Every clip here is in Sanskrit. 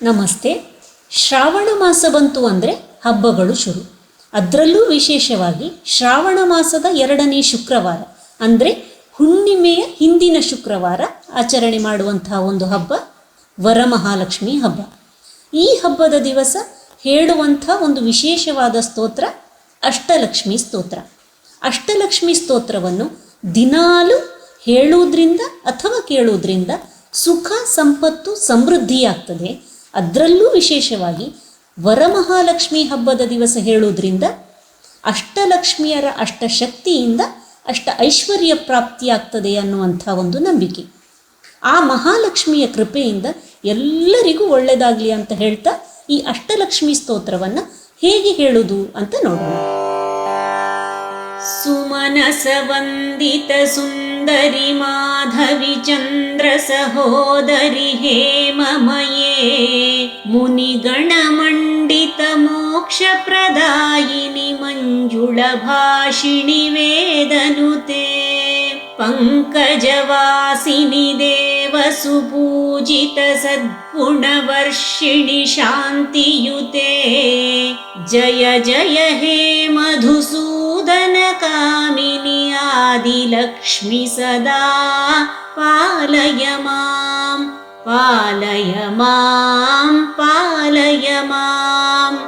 ನಮಸ್ತೆ. ಶ್ರಾವಣ ಮಾಸ ಬಂತು ಅಂದರೆ ಹಬ್ಬಗಳು ಶುರು. ಅದರಲ್ಲೂ ವಿಶೇಷವಾಗಿ ಶ್ರಾವಣ ಮಾಸದ ಎರಡನೇ ಶುಕ್ರವಾರ, ಅಂದರೆ ಹುಣ್ಣಿಮೆಯ ಹಿಂದಿನ ಶುಕ್ರವಾರ ಆಚರಣೆ ಮಾಡುವಂತಹ ಒಂದು ಹಬ್ಬ, ವರಮಹಾಲಕ್ಷ್ಮಿ ಹಬ್ಬ. ಈ ಹಬ್ಬದ ದಿವಸ ಹೇಳುವಂಥ ಒಂದು ವಿಶೇಷವಾದ ಸ್ತೋತ್ರ ಅಷ್ಟಲಕ್ಷ್ಮಿ ಸ್ತೋತ್ರ. ಅಷ್ಟಲಕ್ಷ್ಮಿ ಸ್ತೋತ್ರವನ್ನು ದಿನಾಲು ಹೇಳುವುದರಿಂದ ಅಥವಾ ಕೇಳುವುದರಿಂದ ಸುಖ, ಸಂಪತ್ತು, ಸಮೃದ್ಧಿಯಾಗ್ತದೆ. ಅದರಲ್ಲೂ ವಿಶೇಷವಾಗಿ ವರಮಹಾಲಕ್ಷ್ಮಿ ಹಬ್ಬದ ದಿವಸ ಹೇಳುವುದರಿಂದ ಅಷ್ಟಲಕ್ಷ್ಮಿಯರ ಅಷ್ಟಶಕ್ತಿಯಿಂದ ಅಷ್ಟ ಐಶ್ವರ್ಯ ಪ್ರಾಪ್ತಿಯಾಗ್ತದೆ ಅನ್ನುವಂಥ ಒಂದು ನಂಬಿಕೆ. ಆ ಮಹಾಲಕ್ಷ್ಮಿಯ ಕೃಪೆಯಿಂದ ಎಲ್ಲರಿಗೂ ಒಳ್ಳೆಯದಾಗಲಿ ಅಂತ ಹೇಳ್ತಾ ಈ ಅಷ್ಟಲಕ್ಷ್ಮಿ ಸ್ತೋತ್ರವನ್ನು ಹೇಗೆ ಹೇಳುದು ಅಂತ ನೋಡೋಣ. ಸುಮನಸವಂದಿತ ಸುಂದರಿ ಮಾಧವಿ ಚಂದ್ರ सहोदरि हे ममये मुनिगणमण्डित मोक्षप्रदायिनि मञ्जुलभाषिणि वेदनुते पङ्कजवासिनि देवसुपूजित सद्गुणवर्षिणि शान्तियुते। जय जय हे मधुसू आदिलक्ष्मि सदा पालय माम् पालय माम् पालय माम्।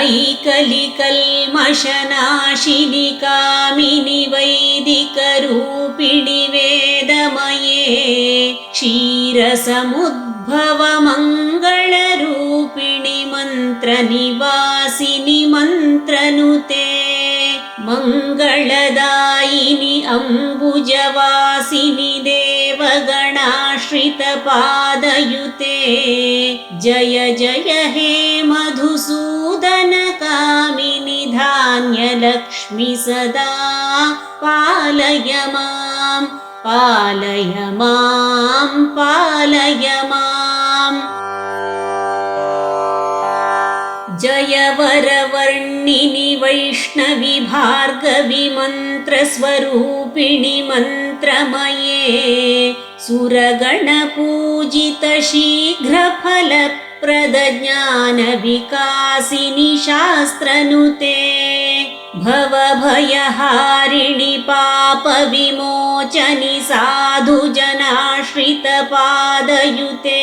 ऐकलिकल्मषनाशिनि कामिनि वैदिकरूपिणि वेदमये क्षीरसमुद्भवमङ्गलरूपिणि मन्त्रनिवासिनि मन्त्रनुते ते मङ्गलदायिनि अम्बुजवासिनि देवगणाश्रितपादयुते। जय जय हे मधुसूदन कामिनि धान्यलक्ष्मि सदा। पालय मां पालय मां पालय माम् जय वरवर्णिनि वैष्णवि भार्गवि मन्त्रस्वरूपिणि मन्त्रमये सुरगणपूजित शीघ्रफलप्रदज्ञानविकासिनि शास्त्रनुते भवभयहारिणि पापविमोचनि साधुजनाश्रितपादयुते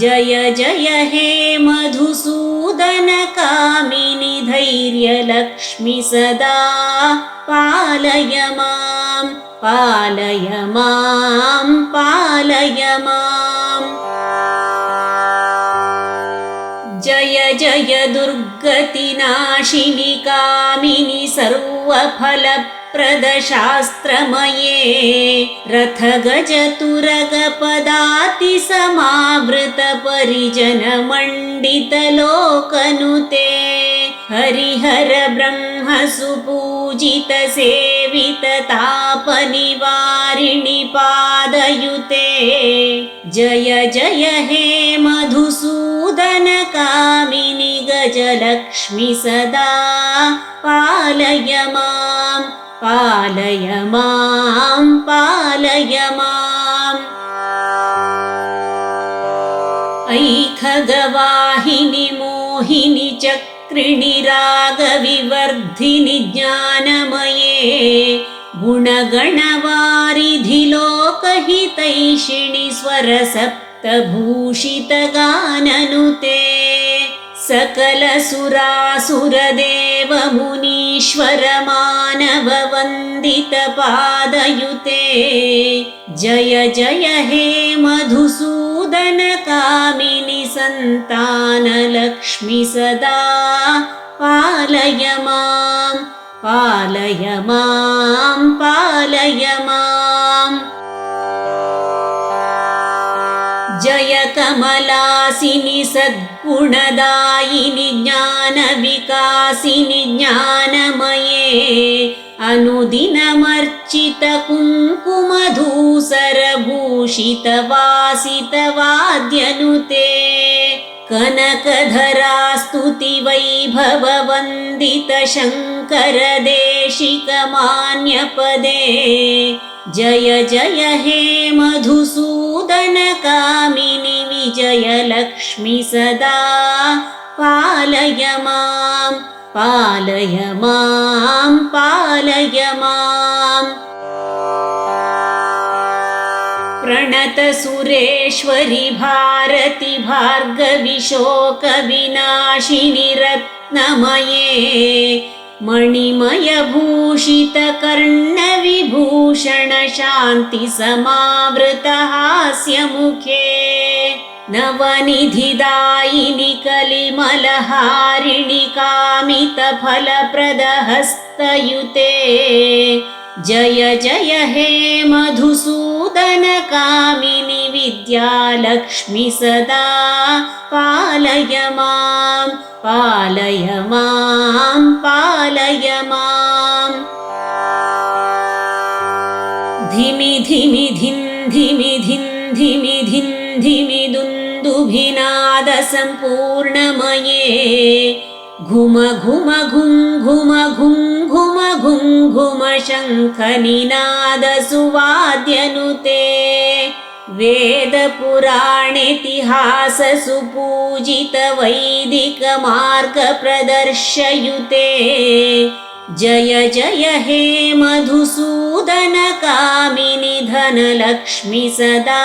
जय जय हे मधुसूदन कामिनि धैर्यलक्ष्मि सदा। पालय मां पालय मां पालय माम् जय दुर्गतिनाशिनि कामिनि सर्वफलप्रदशास्त्रमये रथगजतुरगपदातिसमावृतपरिजनमण्डितलोकनुते हरिहर ब्रह्मसुपूजित सेवित तापनिवारिणि पादयुते जय जय हे मधुसूदन कामिनि गजलक्ष्मि सदा पालय मां पालय मां पालय माम् ऐखगवाहिनि मोहिनि चक्रिणि रागविवर्धिनि ज्ञानमये गुणगणवारिधि लोकहितैषिणि स्वरसप्तभूषितगाननुते सकलसुरासुरदेवमुनीश्वर मानववन्दितपादयुते जय जय हे मधुसूदन कामिनि सन्तानलक्ष्मि सदा। पालय मां पालय मां पालय माम् कमलासिनि सद्गुणदायिनि ज्ञानविकासिनि ज्ञानमये अनुदिनमर्चितकुङ्कुमधूसरभूषितवासितवाद्यनुते कनकधरास्तुतिवैभववन्दितशङ्करदेशिकमान्यपदे जय जय हे मधुसूदन मधुसूदनकामिनि विजयलक्ष्मि सदा। पालय मां पालय मां पालय माम्। प्रणतसुरेश्वरि भारति भार्गवि शोकविनाशिनि रत्नमये मणिमयभूषितकर्णविभूषण शान्तिसमावृतहास्यमुखे नवनिधिदायिनि कलिमलहारिणि कामितफलप्रदहस्तयुते जय जय हे मधुसूदनकामिनि विद्यालक्ष्मि सदा पालय मां पालय मां पालय माम् धिमि धिमि धिन् धिमि धिन् धिमि धिन् धिमि दुन्दुभिनादसम्पूर्णमये। घुम घुम घुं घुम घुं घुम घुं घुम शङ्खनिनादसुवाद्यनुते वेदपुराणेतिहाससुपूजितवैदिकमार्गप्रदर्शयुते। जय जय हे मधुसूदनकामिनि धनलक्ष्मि सदा।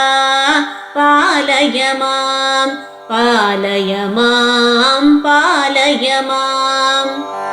पालय मां पालय मां पालय माम्